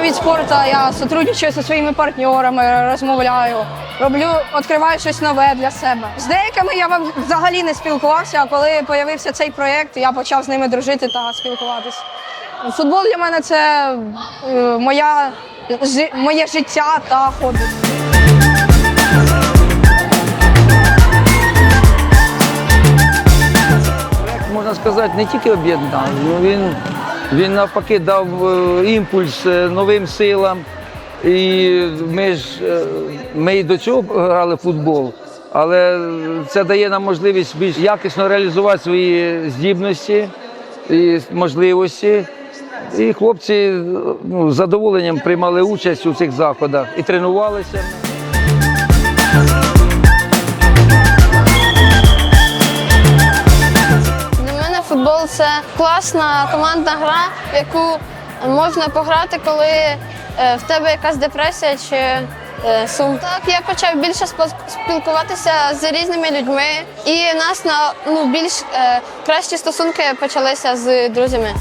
просто я сотрудничаю зі своїми партнерами, розмовляю, роблю, відкриваю щось нове для себе. З деякими я вам взагалі не спілкувався, а коли з'явився цей проєкт, я почав з ними дружити та спілкуватися. Футбол для мене це е, моя, моє життя та хобі. можна сказати, не тільки об'єднав, ну він, він навпаки дав е, імпульс е, новим силам. І ми ж е, ми і до цього грали футбол, але це дає нам можливість більш якісно реалізувати свої здібності і можливості. І хлопці ну, з задоволенням приймали участь у цих заходах і тренувалися. Це класна командна гра, в яку можна пограти, коли е, в тебе якась депресія чи е, сум. Так я почав більше спілкуватися з різними людьми, і в нас на ну більш е, кращі стосунки почалися з друзями.